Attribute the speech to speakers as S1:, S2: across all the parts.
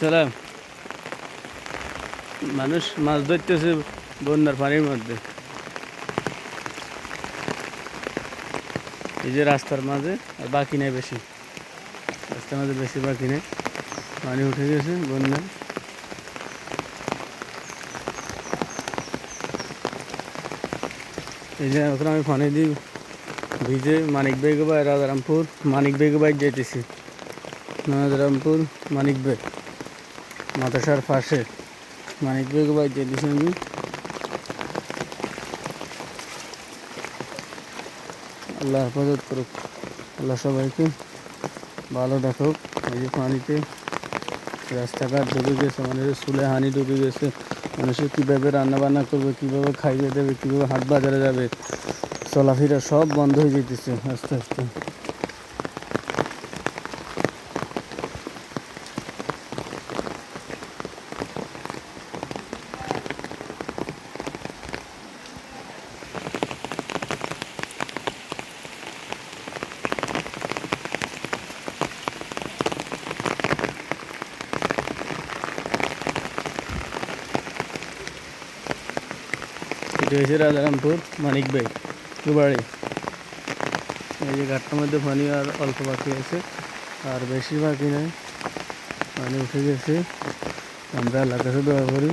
S1: সালাম। মানুষ মাছ ধরতেছে বন্যার পানির মধ্যে। এই যে রাস্তার মাঝে, আর বাকি নেই বেশি। রাস্তার মাঝে বেশি বাকি নেই। পানি উঠে গেছে বন্যার এই যে এখন আমি পানি দিই ভিজে মানিক বেগবাই রাজারামপুর মানিক বেগবাই যেতেছি রাজারামপুর মানিক বেগ। মাতাসার পাশে মানিক বেগবাই যেতেছি আমি আল্লাহ হেফাজত করুক। আল্লাহ সবাইকে ভালো দেখুক। এই যে পানিতে রাস্তাঘাট ডুবে গেছে, মানুষের চুলে হানি ডুবে গেছে। মানুষের কীভাবে রান্না বান্না করবে, কীভাবে খাইয়ে দেবে, কীভাবে হাট বাজারে যাবে চলাফেরা সব বন্ধ হয়ে যেতেছে আস্তে আস্তে। রাজারামপুর মানিক ভাই। দুবাড়ি এই যে ঘাটটার মধ্যে পানি আর অল্প বাকি আছে। আর বেশি বাকি নাই। পানি উঠে গেছে। আমরা আল্লাহ কাছে দোয়া করি।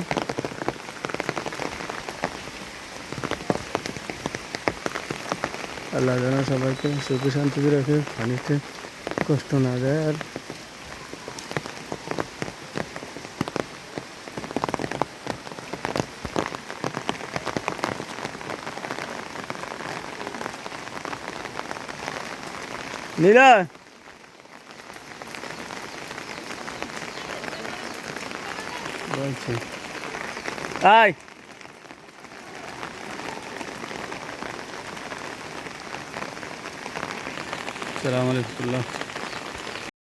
S1: আল্লাহ যেন সবাইকে সুখে শান্তিতে রাখে, পানিতে কষ্ট না দেয়। আর নীলা। বলছি। আয়। সালাম আলাইকুম